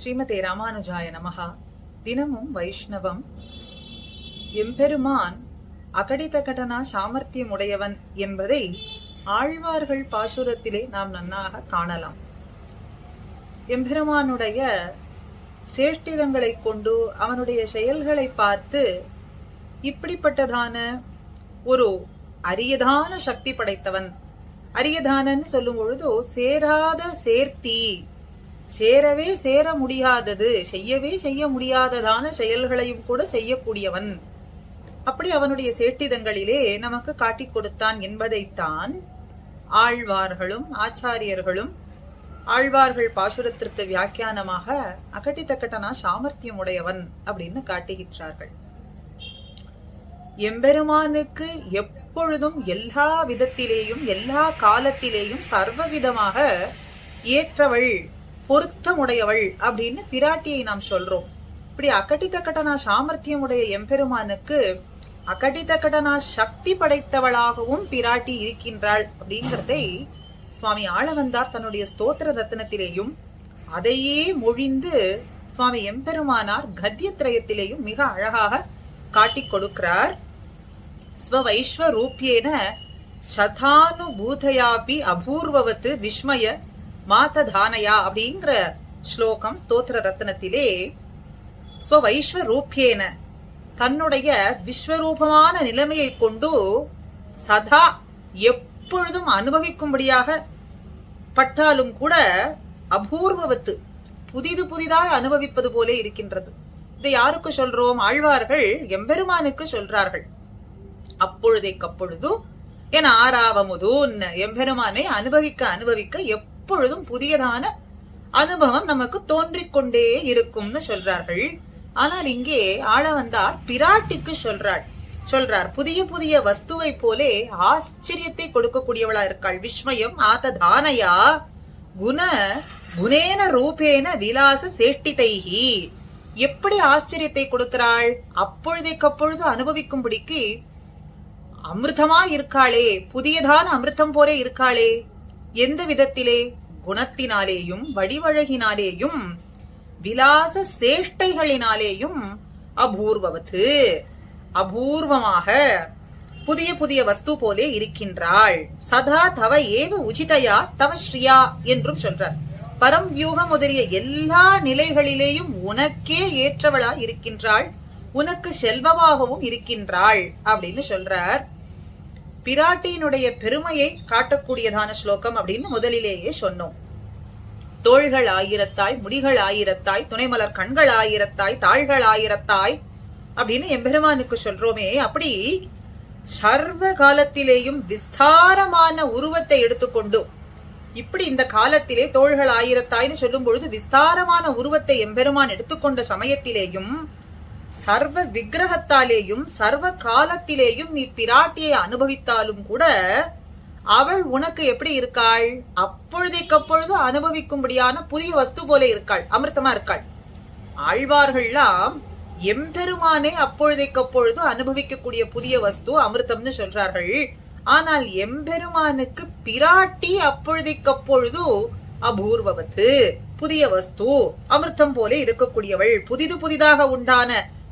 ஸ்ரீமதே ராமானுஜாய நமகா தினமும் வைஷ்ணவம். எம்பெருமான் அகடித கடனா சாமர்த்தியம் உடையவன் என்பதை ஆழ்வார்கள் பாசுரத்திலே நாம் நன்னாக காணலாம். எம்பெருமானுடைய சேஷ்டிதங்களை கொண்டு அவனுடைய செயல்களை பார்த்து இப்படிப்பட்டதான ஒரு அரியதான சக்தி படைத்தவன். அரியதானன்னு சொல்லும் பொழுது சேராத சேர்த்தி. சேரவே சேர முடியாதது செய்யவே செய்ய முடியாததான செயல்களையும் கூட செய்யக்கூடியவன். அப்படி அவனுடைய சேட்டிதங்களிலே நமக்கு காட்டிக் கொடுத்தான் என்பதைத்தான் ஆழ்வார்களும் ஆச்சாரியர்களும் ஆழ்வார்கள் பாசுரத்திற்கு வியாக்கியானமாக அகட்டித்தக்கட்டனா சாமர்த்தியம் உடையவன் அப்படின்னு காட்டுகின்றார்கள். எம்பெருமானுக்கு எப்பொழுதும் எல்லா விதத்திலேயும் எல்லா காலத்திலேயும் சர்வவிதமாக ஏற்றவள் பொருத்தமுடையவள் அப்படின்னு பிராட்டியை நாம் சொல்றோம். இப்படி அகட்டித்தக்கட்டனா சாமர்த்தியம் உடைய எம்பெருமானுக்கு அகட்டித்தக்கட்டனா சக்தி படைத்தவளாகவும் பிராட்டி இருக்கின்றாள் அப்படிங்கிறதை சுவாமி ஆளவந்தார் தன்னுடைய ஸ்தோத்திர ரத்னத்திலேயும் அதையே மொழிந்து சுவாமி எம்பெருமானார் கத்தியத்திரயத்திலேயும் மிக அழகாக காட்டிக் கொடுக்கிறார். ஸ்வவைஸ்வரூபியேன சதானுபூதையாபி அபூர்வவத்து விஸ்மய மாததானயா அப்படிங்கிற ஸ்லோகம் ஸ்தோத்திர ரத்னத்திலே ஸ்வவைஸ்வரூபியேன தன்னுடைய விஸ்வரூபமான நிலைமையை கொண்டு சதா எப்பொழுதும் அனுபவிக்கும்படியாக பட்டாலும் கூட அபூர்வவத்து புதிது புதிதாக அனுபவிப்பது போலே இருக்கின்றது. இதை யாருக்கு சொல்றோம்? ஆழ்வார்கள் எம்பெருமானுக்கு சொல்றார்கள். அப்பொழுதைக்கப்பொழுது என் ஆறாவமுதூன் எம்பெருமானை அனுபவிக்க அனுபவிக்க எப்பொழுதும் புதியதான அனுபவம் நமக்கு தோன்றிக் கொண்டே இருக்கும்னு சொல்றார்கள். ஆனால் இங்கே ஆள வந்தார் பிராட்டிக்கு சொல்றாள் சொல்றார் புதிய புதிய வஸ்துவை போலே ஆச்சரியத்தை கொடுக்கக்கூடியவளா இருக்காள். விஸ்மயம் ஆத தானையா குண குணேன ரூபேன விலாச சேஷ்டிதைஹி. எப்படி ஆச்சரியத்தை கொடுக்கிறாள்? அப்பொழுதைக்கப்பொழுது அனுபவிக்கும்படிக்கு அமிர்தமா இருக்காளே. புதியதான அமிர்தம் போல இருக்காளே. எந்த விதத்திலே குணத்தினாலேயும் வடிவழகினாலேயும் விலாச சேஷ்டைகளினாலேயும் அபூர்வவத்து. அபூர்வமாக புதிய புதிய வஸ்து போலே இருக்கின்றாள். சதா தவ ஏவ உச்சிதையா தவ ஸ்ரீயா என்றும் சொல்றார். பரம் வியூகம் முதலிய எல்லா நிலைகளிலேயும் உனக்கே ஏற்றவளா இருக்கின்றாள். உனக்கு செல்வமாகவும் இருக்கின்றாள் அப்படின்னு சொல்றார். பிராட்டியினுடைய பெருமையை காட்டக்கூடியதான ஸ்லோகம் அப்படின்னு முதலிலேயே சொன்னோம். தோள்கள் ஆயிரத்தாய் முடிகள் ஆயிரத்தாய் துணைமலர் கண்கள் ஆயிரத்தாய் தாள்கள் ஆயிரத்தாய் அப்படின்னு எம்பெருமானுக்கு சொல்றோமே. அப்படி சர்வ காலத்திலேயும் விஸ்தாரமான உருவத்தை எடுத்துக்கொண்டு இப்படி இந்த காலத்திலே தோள்கள் ஆயிரத்தாய்னு சொல்லும் பொழுது விஸ்தாரமான உருவத்தை எம்பெருமான் எடுத்துக்கொண்ட சமயத்திலேயும் சர்வ விக்கிரகத்தாலேயும் சர்வ காலத்திலேயும் நீ பிராட்டியை அனுபவித்தாலும் கூட அவள் உனக்கு எப்படி இருக்காள்? அப்பொழுதைக்கப்பொழுது அனுபவிக்கும்படியான புதிய வஸ்து போல இருக்காள் அமிர்தமா இருக்காள். ஆழ்வார்கள்லாம் எம்பெருமானே அப்பொழுதைக்கப்பொழுது அனுபவிக்கக்கூடிய புதிய வஸ்து அமிர்தம்னு சொல்றார்கள். ஆனால் எம்பெருமானுக்கு பிராட்டி அப்பொழுதைக்கப்பொழுது அபூர்வவத்து புதிய வஸ்து அமிர்தம் போல இருக்கக்கூடியவள் புதிது புதிதாக உண்டான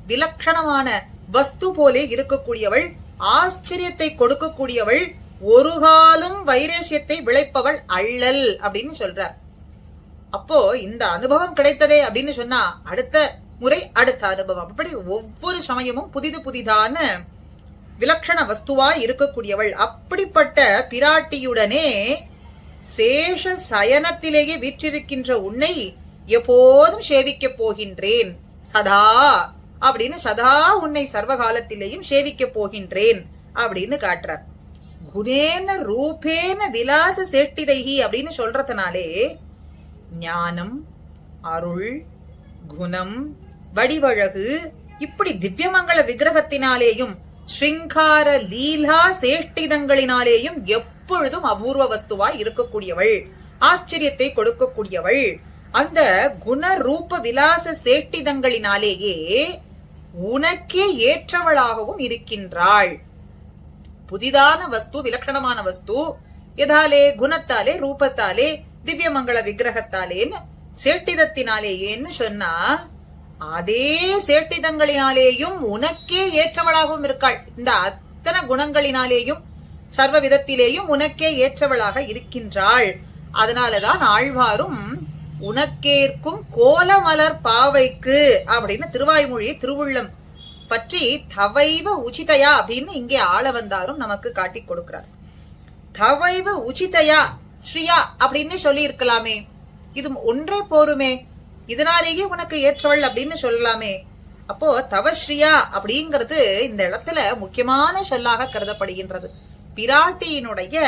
விலட்சணமான வஸ்து போலே இருக்கக்கூடியவள் ஆச்சரியத்தை கொடுக்கக்கூடியவள் ஒரு காலம் வைரேசியத்தை விளைப்பவள் அள்ளல் அப்படின்னு சொல்றார். அப்போ இந்த அனுபவம் கிடைத்ததே அப்படின்னு சொன்னா அடுத்த முறை அடுத்த அனுபவம். அப்படி ஒவ்வொரு சமயமும் புதிது புதிதான விலட்சண வஸ்துவாய் இருக்கக்கூடியவள். அப்படிப்பட்ட பிராட்டியுடனே சேஷ சயனத்திலேயே வீற்றிருக்கின்ற உன்னை எப்போதும் சேவிக்கப் போகின்றேன். சதா அப்படின்னு சதா உன்னை சர்வகாலத்திலேயும் சேவிக்கப் போகின்றேன் அப்படின்னு காட்டுறார். குணேன ரூபேன விலாச சேட்டிதைகி அப்படின்னு சொல்றதுனாலே ஞானம் அருள் குணம் வடிவழகு இப்படி திவ்யமங்கள விக்கிரகத்தினாலேயும் ஸ்ருங்கார லீலா சேஷ்டிதங்களினாலேயும் எப்பொழுதும் அபூர்வ வஸ்துவாய் இருக்கக்கூடியவள் ஆச்சரியத்தை கொடுக்கக்கூடியவள். அந்த குண ரூப விலாச சேட்டிதங்களினாலேயே உனக்கே ஏற்றவளாகவும் இருக்கின்றாள். புதிதான வஸ்து விலட்சணமான வஸ்து எதாலே குணத்தாலே ரூபத்தாலே திவ்யமங்கள விக்கிரகத்தாலேன்னு சேட்டிதத்தினாலேயேன்னு சொன்னா அதே சேட்டிதங்களினாலேயும் உனக்கே ஏற்றவளாகவும் இருக்காள். இந்த அத்தனை குணங்களினாலேயும் சர்வ விதத்திலேயும் உனக்கே ஏற்றவளாக இருக்கின்றாள். அதனாலதான் ஆழ்வாரும் உனக்கேற்கும் கோலமலர் பாவைக்கு அப்படின்னு திருவாய்மொழி திருவுள்ளம் பற்றி தவைவ உச்சிதையா அப்படின்னு இங்கே ஆள வந்தாரும் நமக்கு காட்டி கொடுக்கிறார். தவைவ உச்சிதையா ஸ்ரீயா அப்படின்னு சொல்லி இருக்கலாமே இது ஒன்றே போருமே. இதனாலேயே உனக்கு ஏற்றவள் அப்படின்னு சொல்லலாமே. அப்போ தவஸ்ரீயா அப்படிங்கிறது இந்த இடத்துல முக்கியமான சொல்லாக கருதப்படுகின்றது. பிராட்டியினுடைய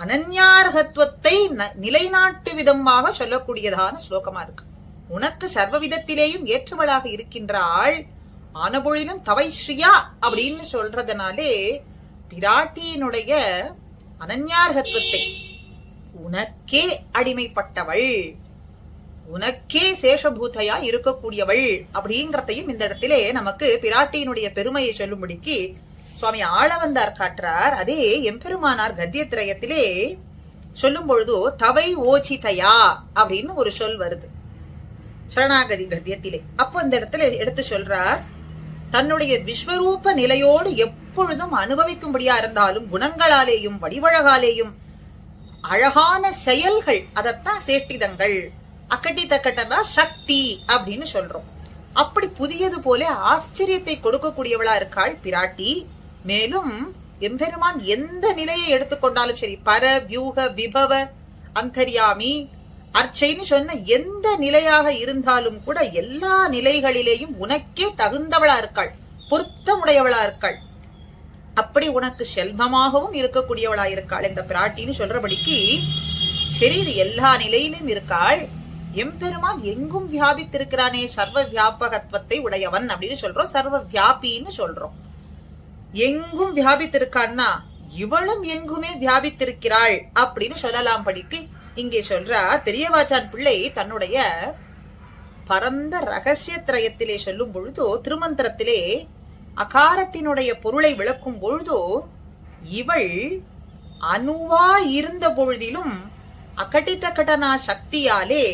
அனன்யார்கத்துவத்தை ந- நிலைநாட்டு விதமாக சொல்லக்கூடியதான ஸ்லோகமா இருக்கு. உனக்கு சர்வ விதத்திலேயும் ஏற்றவளாக இருக்கின்றாள் ஆனபொழிலும் தவைஸ்ரீயா அப்படின்னு சொல்றதுனாலே பிராட்டியினுடைய அனன்யார்கத்துவத்தை உனக்கே அடிமைப்பட்டவள் உனக்கே சேஷபூதையா இருக்கக்கூடியவள் அப்படிங்கறதையும் இந்த இடத்திலே நமக்கு பிராட்டியினுடைய பெருமையை சொல்லும்படிக்கு சுவாமி ஆளவந்தார் காட்டுறார். அதே எம்பெருமானார் கத்தியத்திரயத்திலே சொல்லும் பொழுதோ தவை ஓச்சிதையா அப்படின்னு ஒரு சொல் வருது. சரணாகதி கத்தியத்திலே. அப்போ இந்த இடத்துல எடுத்து சொல்றார் தன்னுடைய விஸ்வரூப நிலையோடு எப்பொழுதும் அனுபவிக்கும்படியா இருந்தாலும் குணங்களாலேயும் வடிவழகாலேயும் அழகான செயல்கள் அதத்தான் சேட்டிதங்கள் அக்கட்டி தக்கட்டனா சக்தி அப்படின்னு சொல்றோம். அப்படி புதியது போல ஆச்சரியத்தை கொடுக்கக்கூடியவளா இருக்காள் பிராட்டி. மேலும் எம்பெருமான் எந்த நிலையை எடுத்துக்கொண்டாலும் சரி பர வியூக விபவ அந்தரியாமி அர்ச்சைன்னு சொன்ன எந்த நிலையாக இருந்தாலும் கூட எல்லா நிலைகளிலேயும் உனக்கே தகுந்தவளா இருக்காள் பொருத்தமுடையவளா இருக்காள். அப்படி உனக்கு செல்வமாகவும் இருக்கக்கூடியவளா இருக்காள். இந்த பிராட்டின்னு சொல்றபடிக்கு சரி இது எல்லா நிலையிலும் இருக்காள். எம்பெருமான் எங்கும் வியாபித்திருக்கிறானே சர்வ வியாபகத்துவத்தை உடையவன் அப்படின்னு சொல்றோம் சர்வ வியாபின்னு சொல்றோம். எங்கும் வியாபித்திருக்கான்னா இவளும் எங்குமே வியாபித்திருக்கிறாள் அப்படின்னு சொல்லலாம் படிக்கு. இங்கே சொல்றார் பெரியவாச்சான் பிள்ளை தன்னுடைய பரந்த ரகசிய திரயத்திலே சொல்லும் பொழுதோ திருமந்திரத்திலே அகாரத்தினுடைய பொருளை விளக்கும் பொழுதோ இவள் அணுவா இருந்த பொழுதிலும் அகட்டித்தகடனா சக்தியாலே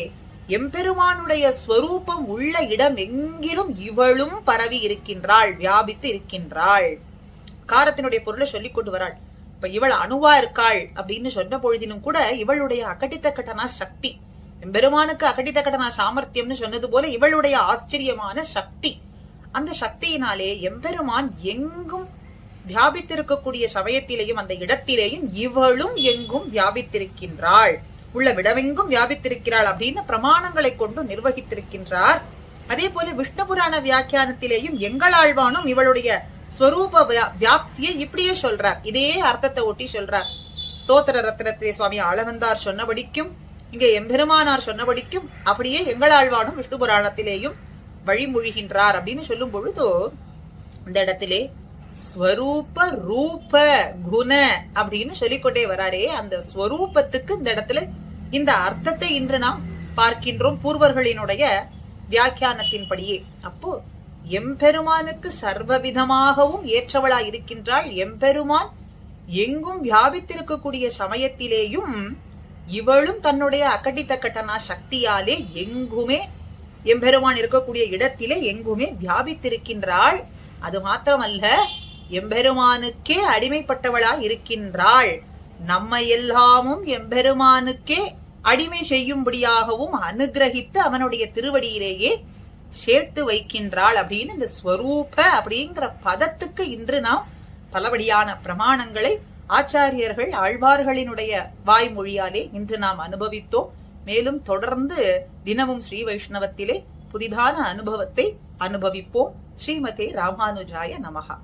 எம்பெருமானுடைய ஸ்வரூபம் உள்ள இடம் எங்கிலும் இவளும் பரவி இருக்கின்றாள் வியாபித்து இருக்கின்றாள். காரத்தினுடைய பொருளை சொல்லி கொண்டு வராள். இப்ப இவள் அணுவா இருக்காள் அப்படின்னு சொன்ன பொழுதினும் கூட இவளுடைய அகட்டித்தக்கட்டனா சக்தி. எம்பெருமானுக்கு அகட்டித்தக்கட்டனா சாமர்த்தியம்னு சொன்னது போல இவளுடைய ஆச்சரியமான சக்தி. அந்த சக்தியினாலே எம்பெருமான் எங்கும் வியாபித்திருக்கக்கூடிய சமயத்திலேயும் அந்த இடத்திலேயும் இவளும் எங்கும் வியாபித்திருக்கின்றாள். உள்ள விடமெங்கும் வியாபித்திருக்கிறாள் அப்படின்னு பிரமாணங்களை கொண்டு நிர்வகித்திருக்கின்றார். அதே போல விஷ்ணு புராண வியாக்கியானத்திலேயும் எங்களாழ்வானும் இவளுடைய ஸ்வரூப வியாப்தியை இப்படியே சொல்றார். இதே அர்த்தத்தை ஒட்டி சொல்றார். ஸ்தோத்திர ரத்னத்திலே சுவாமி ஆளவந்தார் சொன்னபடிக்கும் இங்கே எம்பெருமானார் சொன்னபடிக்கும் அப்படியே எங்களாழ்வானும் விஷ்ணு புராணத்திலேயும் வழிமொழிகின்றார் அப்படின்னு சொல்லும் பொழுதோ இந்த இடத்திலே ஸ்வரூப ரூப குண அப்படின்னு சொல்லிக்கொண்டே வராரே. அந்த ஸ்வரூபத்துக்கு இந்த இடத்துல இந்த அர்த்தத்தை இன்று நாம் பார்க்கின்றோம். பூர்வர்களினுடைய வியாக்கியானத்தின்படியே. அப்போ எம்பெருமானுக்கு சர்வவிதமாகவும் ஏற்றவளா இருக்கின்றாள் எம்பெருமான். எங்கும் வியாபித்திருக்கக்கூடிய சமயத்திலேயும் இவளும் தன்னுடைய அக்கட்டித்தக்கட்டனா சக்தியாலே எங்குமே எம்பெருமான் இருக்கக்கூடிய இடத்திலே எங்குமே வியாபித்திருக்கின்றாள். அது மாத்திரமல்ல எம்பெருமானுக்கே அடிமைப்பட்டவளாய் இருக்கின்றாள் நம்மை எல்லாமும் எம்பெருமானுக்கே அடிமை செய்யும்படியாகவும் அனுகிரகித்து அவனுடைய திருவடியிலேயே சேர்த்து வைக்கின்றாள் அப்படின்னு இந்த ஸ்வரூப அப்படிங்கிற பதத்துக்கு இன்று நாம் பலபடியான பிரமாணங்களை ஆச்சாரியர்கள் ஆழ்வார்களினுடைய வாய்மொழியாலே இன்று நாம் அனுபவித்தோம். மேலும் தொடர்ந்து தினமும் ஸ்ரீ வைஷ்ணவத்திலே புதிதான அனுபவத்தை அனுபவிப்போம். ஸ்ரீமதே ராமானுஜாய நமகா